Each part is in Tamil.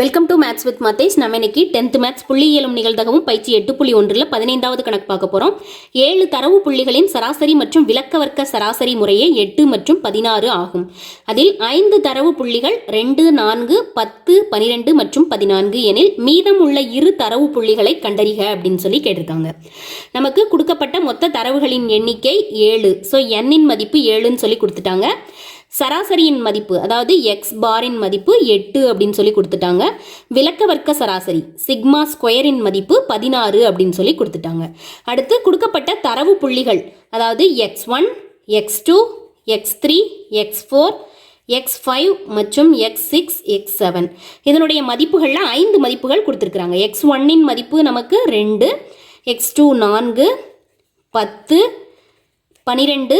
Welcome to maths with Mathesh நம்ம இன்னைக்கு டென்த் மேத்ஸ் புள்ளியியலும் நிகழ்தகவும் பயிற்சி எட்டு புள்ளி ஒன்றில் பதினைந்தாவது கணக்கு பார்க்க போகிறோம் ஏழு தரவு புள்ளிகளின் சராசரி மற்றும் விளக்கவர்க்க சராசரி முறையே எட்டு மற்றும் பதினாறு ஆகும். அதில் ஐந்து தரவு புள்ளிகள் ரெண்டு நான்கு பத்து பனிரெண்டு மற்றும் பதினான்கு எனில் மீதம் உள்ள இரு தரவு புள்ளிகளை கண்டறிக அப்படின்னு சொல்லி கேட்டிருக்காங்க. நமக்கு கொடுக்கப்பட்ட மொத்த தரவுகளின் எண்ணிக்கை ஏழு. ஸோ எண்ணின் மதிப்பு ஏழுன்னு சொல்லி கொடுத்துட்டாங்க. சராசரியின் மதிப்பு அதாவது எக்ஸ் பாரின் மதிப்பு எட்டு அப்படின்னு சொல்லி கொடுத்துட்டாங்க. விளக்க வர்க்க சராசரி சிக்மா ஸ்கொயரின் மதிப்பு பதினாறு அப்படின்னு சொல்லி கொடுத்துட்டாங்க. அடுத்து கொடுக்கப்பட்ட தரவு புள்ளிகள் அதாவது x one x two x three x four x five மற்றும் எக்ஸ் சிக்ஸ் எக்ஸ் செவன் இதனுடைய மதிப்புகளில் ஐந்து மதிப்புகள் கொடுத்துருக்குறாங்க. எக்ஸ் ஒன்னின் மதிப்பு நமக்கு ரெண்டு எக்ஸ் டூ நான்கு பத்து பனிரெண்டு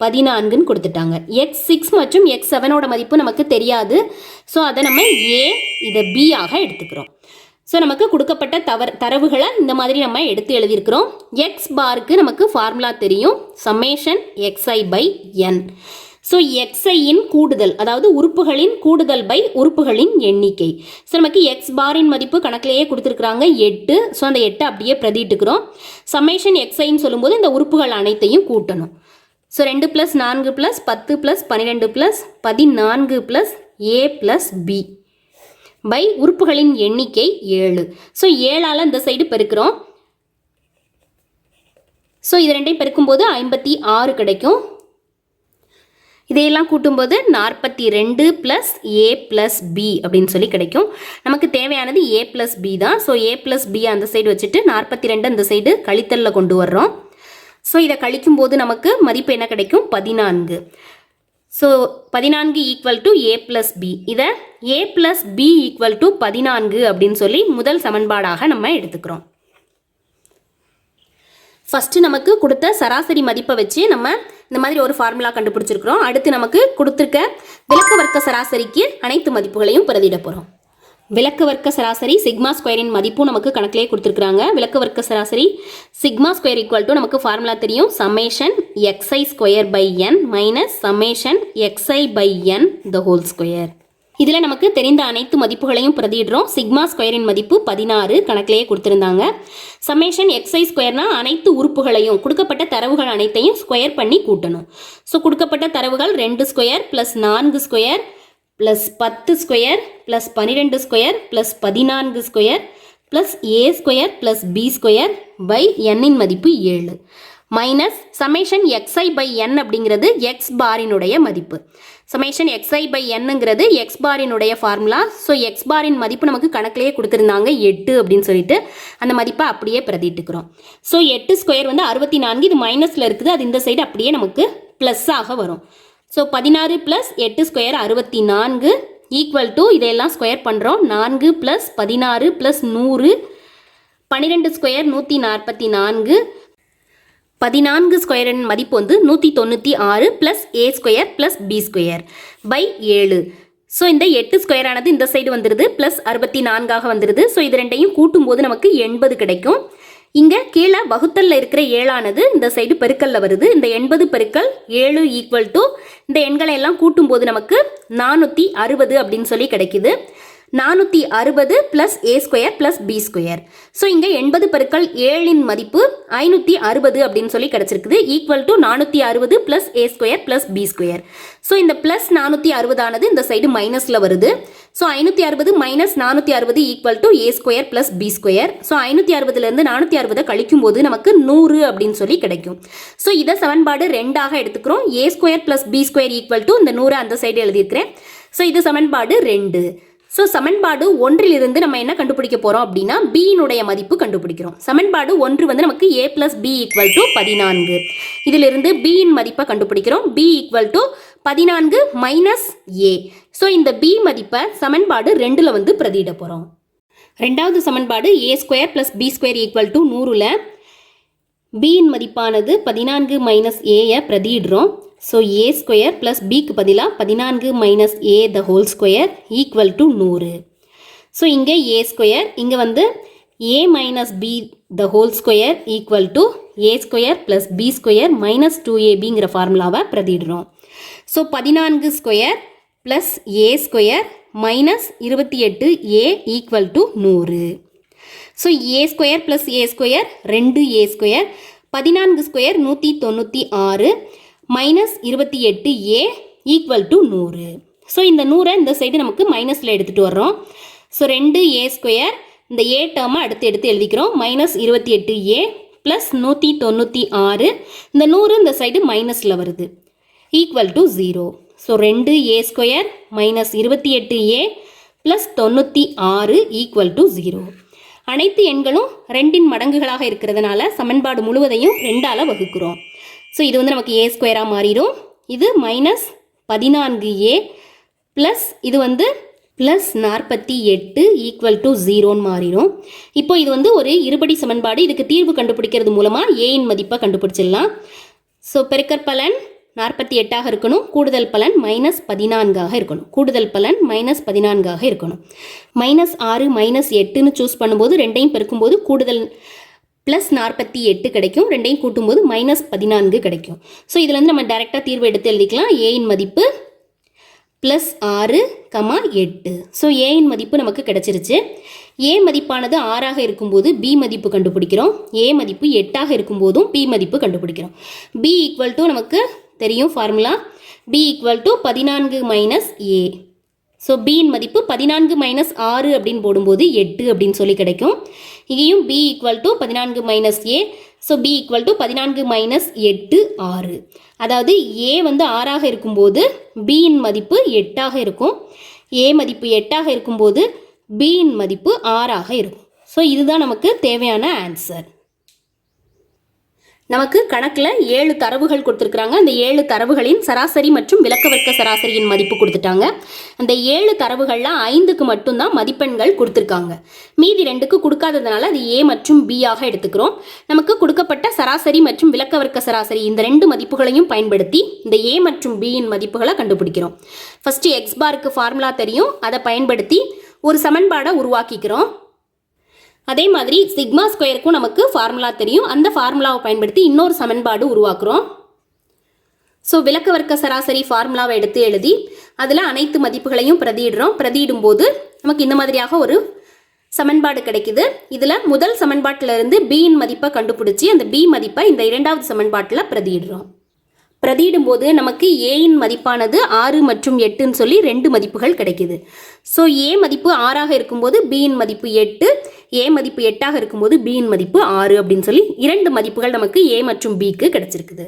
பதினான்குன்னு கொடுத்துட்டாங்க. எக்ஸ் சிக்ஸ் மற்றும் எக்ஸ் செவனோட மதிப்பு நமக்கு தெரியாது. ஸோ அதை நம்ம ஏ இதை பி ஆக எடுத்துக்கிறோம். ஸோ நமக்கு கொடுக்கப்பட்ட தவறு தரவுகளை இந்த மாதிரி நம்ம எடுத்து எழுதியிருக்கிறோம். எக்ஸ் பாருக்கு நமக்கு ஃபார்முலா தெரியும். Summation x i by n so எக்ஸ்ஐயின் கூடுதல் அதாவது உறுப்புகளின் கூடுதல் பை உறுப்புகளின் எண்ணிக்கை. ஸோ நமக்கு எக்ஸ் பாரின் மதிப்பு கணக்கிலேயே கொடுத்துருக்குறாங்க. எட்டு. ஸோ அந்த எட்டை அப்படியே பிரதிட்டுக்கிறோம் சம்மேஷன் எக்ஸ்ஐன்னு சொல்லும்போது இந்த உறுப்புகள் அனைத்தையும் கூட்டணும். ஸோ ரெண்டு ப்ளஸ் நான்கு ப்ளஸ் பத்து ப்ளஸ் பன்னிரெண்டு ப்ளஸ் பதினான்கு plus a plus b by உறுப்புகளின் எண்ணிக்கை ஏழு. ஸோ ஏழால் இந்த சைடு பெருக்கிறோம். ஸோ இது ரெண்டையும் பெருக்கும்போது ஐம்பத்தி ஆறு கிடைக்கும். இதையெல்லாம் கூட்டும்போது நாற்பத்தி ரெண்டு ப்ளஸ் ஏ ப்ளஸ் பி அப்படின்னு சொல்லி கிடைக்கும். நமக்கு தேவையானது ஏ ப்ளஸ் பி தான். ஸோ ஏ ப்ளஸ் பி அந்த சைடு வச்சுட்டு நாற்பத்தி ரெண்டு அந்த சைடு கழித்தலில் கொண்டு வர்றோம். ஸோ இதை கழிக்கும் போது நமக்கு மதிப்பு என்ன கிடைக்கும்? பதினான்கு. ஸோ பதினான்கு equal to a plus b இதை a plus b equal to பதினான்கு அப்படின்னு சொல்லி முதல் சமன்பாடாக நம்ம எடுத்துக்கிறோம். ஃபஸ்ட்டு நமக்கு கொடுத்த சராசரி மதிப்பை வச்சு நம்ம இந்த மாதிரி ஒரு ஃபார்முலா கண்டுபிடிச்சிருக்கிறோம். அடுத்து நமக்கு கொடுத்துருக்க விளக்க வர்க்க சராசரிக்கு அனைத்து மதிப்புகளையும் பிரதிட போகிறோம் விளக்கு வர்க்க சராசரி சிக்மா ஸ்கொயரின் மதிப்பும் நமக்கு கணக்கிலே கொடுத்துருக்காங்க விளக்கு வர்க்க சராசரி சிக்மா ஸ்கொயர் ஈக்குவல் டு நமக்கு ஃபார்முலா தெரியும். Summation x i square by n minus summation x i by n the whole square இதில் நமக்கு தெரிந்த அனைத்து மதிப்புகளையும் பிரதிடுறோம் சிக்மா ஸ்கொயரின் மதிப்பு பதினாறு கணக்கிலேயே கொடுத்துருந்தாங்க. சம்மேஷன் எக்ஸ்ஐ ஸ்கொயர்னா அனைத்து உறுப்புகளையும் கொடுக்கப்பட்ட தரவுகள் அனைத்தையும் ஸ்கொயர் பண்ணி கூட்டணும். ஸோ கொடுக்கப்பட்ட தரவுகள் ரெண்டு ஸ்கொயர் ப்ளஸ் நான்கு ஸ்கொயர் ப்ளஸ் பத்து ஸ்கொயர் ப்ளஸ் பன்னிரெண்டு ஸ்கொயர் ப்ளஸ் பதினான்கு square plus a square plus b square by எண்ணின் மதிப்பு ஏழு. Minus summation x i by n அப்படிங்கிறது எக்ஸ் பாரினுடைய மதிப்பு. சமேஷன் எக்ஸ்ஐ பை என்னங்கிறது எக்ஸ் பாரினுடைய ஃபார்முலா ஸோ எக்ஸ் பாரின் மதிப்பு நமக்கு கணக்கிலேயே கொடுத்துருந்தாங்க எட்டு அப்படின்னு சொல்லிட்டு அந்த மதிப்பை அப்படியே பிரதிட்டுக்கிறோம் ஸோ எட்டு ஸ்கொயர் வந்து அறுபத்தி நான்கு இது மைனஸில் இருக்குது அது இந்த சைடு அப்படியே நமக்கு ப்ளஸ்ஸாக வரும். ஸோ பதினாறு ப்ளஸ் எட்டு ஸ்கொயர் அறுபத்தி நான்கு ஈக்குவல் டு இதையெல்லாம் ஸ்கொயர் பண்ணுறோம் நான்கு ப்ளஸ் பதினாறு ப்ளஸ் நூறு பன்னிரெண்டு ஸ்கொயர் நூற்றி நாற்பத்தி நான்கு பதினான்கு ஸ்கொயரின் மதிப்பு வந்து நூற்றி தொண்ணூற்றி ஆறு plus a square plus b square by ஏழு. ஸோ இந்த எட்டு ஸ்கொயரானது இந்த சைடு வந்துடுது ப்ளஸ் அறுபத்தி நான்காக வந்துடுது ஸோ இது ரெண்டையும் கூட்டும்போது நமக்கு எண்பது கிடைக்கும். இங்கே கீழே வகுத்தல்ல இருக்கிற ஏழானது இந்த சைடு பெருக்கல்ல வருது. இந்த எண்பது பெருக்கல் ஏழு ஈக்குவல் டு இந்த எண்களை எல்லாம் கூட்டும்போது நமக்கு நானூற்றி அறுபது அப்படின்னு சொல்லி கிடைக்குது. நானூற்றி அறுபது plus a square plus b square so இங்கே எண்பது பெருக்கள் ஏழின் மதிப்பு ஐநூற்றி அறுபது அப்படின்னு சொல்லி கிடச்சிருக்குது. ஈக்குவல் டு நானூற்றி அறுபது plus a square plus b square so இந்த ப்ளஸ் நானூற்றி அறுபதானது இந்த சைடு மைனஸில் வருது. ஸோ ஐநூற்றி அறுபது மைனஸ் நானூற்றி அறுபது equal to a square plus b square so ஐநூற்றி அறுபதுலேருந்து நானூற்றி அறுபதை கழிக்கும் போது நமக்கு நூறு அப்படின்னு சொல்லி கிடைக்கும். ஸோ இதை சமன்பாடு ரெண்டாக எடுத்துக்கிறோம். A square plus b square equal to இந்த நூறு அந்த சைடு எழுதியிருக்கிறேன். ஸோ இது சமன்பாடு ரெண்டு. ஸோ சமன்பாடு ஒன்றிலிருந்து நம்ம என்ன கண்டுபிடிக்க போகிறோம் அப்படின்னா பியினுடைய மதிப்பு கண்டுபிடிக்கிறோம். சமன்பாடு ஒன்று வந்து நமக்கு a plus b equal to பதினான்கு. இதிலிருந்து பியின் மதிப்பை கண்டுபிடிக்கிறோம். பி ஈக்குவல் டு பதினான்கு மைனஸ் ஏ ஸோ இந்த பி மதிப்பை சமன்பாடு ரெண்டில் வந்து பிரதியிட போகிறோம் ரெண்டாவது சமன்பாடு a square plus b square equal to நூறில் பியின் மதிப்பானது பதினான்கு மைனஸ் ஏயை பிரதியிடுறோம். ஸோ ஏ ஸ்கொயர் ப்ளஸ் பிக்கு பதிலாக பதினான்கு minus a the whole square equal to நூறு. ஸோ இங்கே ஏ ஸ்கொயர் இங்கே வந்து a minus b the whole square equal to a square plus b square minus two ஏபிங்கிற ஃபார்முலாவை பிரதிடுறோம் ஸோ பதினான்கு square plus a square minus இருபத்தி எட்டு ஏ ஈக்குவல் டு நூறு. So a square plus a square ரெண்டு ஏ ஸ்கொயர் பதினான்கு ஸ்கொயர் நூற்றி தொண்ணூற்றி ஆறு. மைனஸ் இருபத்தி எட்டு ஏ ஈக்குவல் டு நூறு. ஸோ இந்த நூறை இந்த சைடு நமக்கு மைனஸில் எடுத்துகிட்டு வர்றோம். ஸோ ரெண்டு ஏ ஸ்கொயர் இந்த ஏ டேர்மை அடுத்து எடுத்து எழுதிக்கிறோம். மைனஸ் இருபத்தி எட்டு ஏ ப்ளஸ் நூற்றி தொண்ணூற்றி ஆறு. இந்த நூறு இந்த சைடு மைனஸில் வருது. ஈக்குவல் டு ஜீரோ ஸோ ரெண்டு ஏ ஸ்கொயர் மைனஸ் இருபத்தி எட்டு ஏ ப்ளஸ் தொண்ணூற்றி ஆறு ஈக்குவல் டு ஜீரோ அனைத்து எண்களும் ரெண்டின் மடங்குகளாக இருக்கிறதுனால சமன்பாடு முழுவதையும் ரெண்டால் வகுக்கிறோம். ஸோ இது வந்து நமக்கு ஏ ஸ்கொயராக மாறிடும். இது மைனஸ் பதினான்கு ஏ ப்ளஸ் இது வந்து ப்ளஸ் நாற்பத்தி எட்டு ஈக்குவல் டு ஜீரோன்னு மாறிடும். இப்போ இது வந்து ஒரு இருபடி சமன்பாடு. இதுக்கு தீர்வு கண்டுபிடிக்கிறது மூலமாக ஏயின் மதிப்பை கண்டுபிடிச்சிடலாம். ஸோ பெருக்கற் பலன் நாற்பத்தி எட்டாக இருக்கணும். கூடுதல் பலன் மைனஸ் பதினான்காக இருக்கணும். கூடுதல் பலன் மைனஸ் பதினான்காக இருக்கணும். மைனஸ் ஆறு மைனஸ் எட்டுன்னு சூஸ் பண்ணும்போது ரெண்டையும் பெருக்கும்போது கூடுதல் ப்ளஸ் நாற்பத்தி எட்டு கிடைக்கும். ரெண்டையும் கூட்டும்போது மைனஸ் பதினான்கு கிடைக்கும். ஸோ இதில் வந்து நம்ம டைரெக்டாக தீர்வு எடுத்து எழுதிக்கலாம். ஏயின் மதிப்பு ப்ளஸ் ஆறு கமா எட்டு. ஸோ ஏயின் மதிப்பு நமக்கு கிடச்சிருச்சு. ஏ மதிப்பானது ஆறாக இருக்கும்போது பி மதிப்பு கண்டுபிடிக்கிறோம். ஏ மதிப்பு எட்டாக இருக்கும்போதும் பி மதிப்பு கண்டுபிடிக்கிறோம். பி ஈக்குவல் டு நமக்கு தெரியும் ஃபார்முலா பி ஈக்குவல் டு பதினான்கு மைனஸ் ஏ ஸோ பியின் மதிப்பு பதினான்கு மைனஸ் ஆறு அப்படின்னு போடும்போது எட்டு அப்படின்னு சொல்லி கிடைக்கும். இங்கேயும் பி ஈக்குவல் டு பதினான்கு minus a so b equal to பதினான்கு மைனஸ் எட்டு ஆறு. அதாவது ஏ வந்து ஆறாக இருக்கும்போது பியின் மதிப்பு எட்டாக இருக்கும். ஏ மதிப்பு எட்டாக இருக்கும்போது பியின் மதிப்பு ஆறாக இருக்கும். ஸோ இதுதான் நமக்கு தேவையான ஆன்சர் நமக்கு கணக்கில் ஏழு தரவுகள் கொடுத்துருக்குறாங்க. அந்த ஏழு தரவுகளின் சராசரி மற்றும் விளக்கவர்க்க சராசரியின் மதிப்பு கொடுத்துட்டாங்க. அந்த ஏழு தரவுகளில் ஐந்துக்கு மட்டும்தான் மதிப்பெண்கள் கொடுத்துருக்காங்க. மீதி ரெண்டுக்கு கொடுக்காததுனால அது ஏ மற்றும் பி ஆக எடுத்துக்கிறோம். நமக்கு கொடுக்கப்பட்ட சராசரி மற்றும் விளக்கவர்க்க சராசரி இந்த ரெண்டு மதிப்புகளையும் பயன்படுத்தி இந்த ஏ மற்றும் பியின் மதிப்புகளை கண்டுபிடிக்கிறோம். ஃபஸ்ட்டு எக்ஸ் பாருக்கு ஃபார்முலா தெரியும். அதை பயன்படுத்தி ஒரு சமன்பாடை உருவாக்கிக்கிறோம். அதே மாதிரி சிக்மா ஸ்கொயருக்கும் நமக்கு ஃபார்முலா தெரியும். அந்த ஃபார்முலாவை பயன்படுத்தி இன்னொரு சமன்பாடு உருவாக்குறோம். ஸோ விளக்க வர்க்க சராசரி ஃபார்முலாவை எடுத்து எழுதி அதில் அனைத்து மதிப்புகளையும் பிரதியிடுறோம். பிரதியிடும்போது நமக்கு இந்த மாதிரியாக ஒரு சமன்பாடு கிடைக்குது. இதில் முதல் சமன்பாட்டில் இருந்து பியின் மதிப்பை கண்டுபிடிச்சி அந்த பி மதிப்பை இந்த இரண்டாவது சமன்பாட்டில் பிரதியிடுறோம். பிரதியிடும்போது நமக்கு ஏயின் மதிப்பானது ஆறு மற்றும் எட்டுன்னு சொல்லி ரெண்டு மதிப்புகள் கிடைக்கிது. ஸோ ஏ மதிப்பு ஆறாக இருக்கும்போது பியின் மதிப்பு எட்டு ஏ மதிப்பு எட்டாக இருக்கும்போது பியின் மதிப்பு ஆறு அப்படின்னு சொல்லி இரண்டு மதிப்புகள் நமக்கு ஏ மற்றும் பிக்கு கிடைச்சிருக்குது.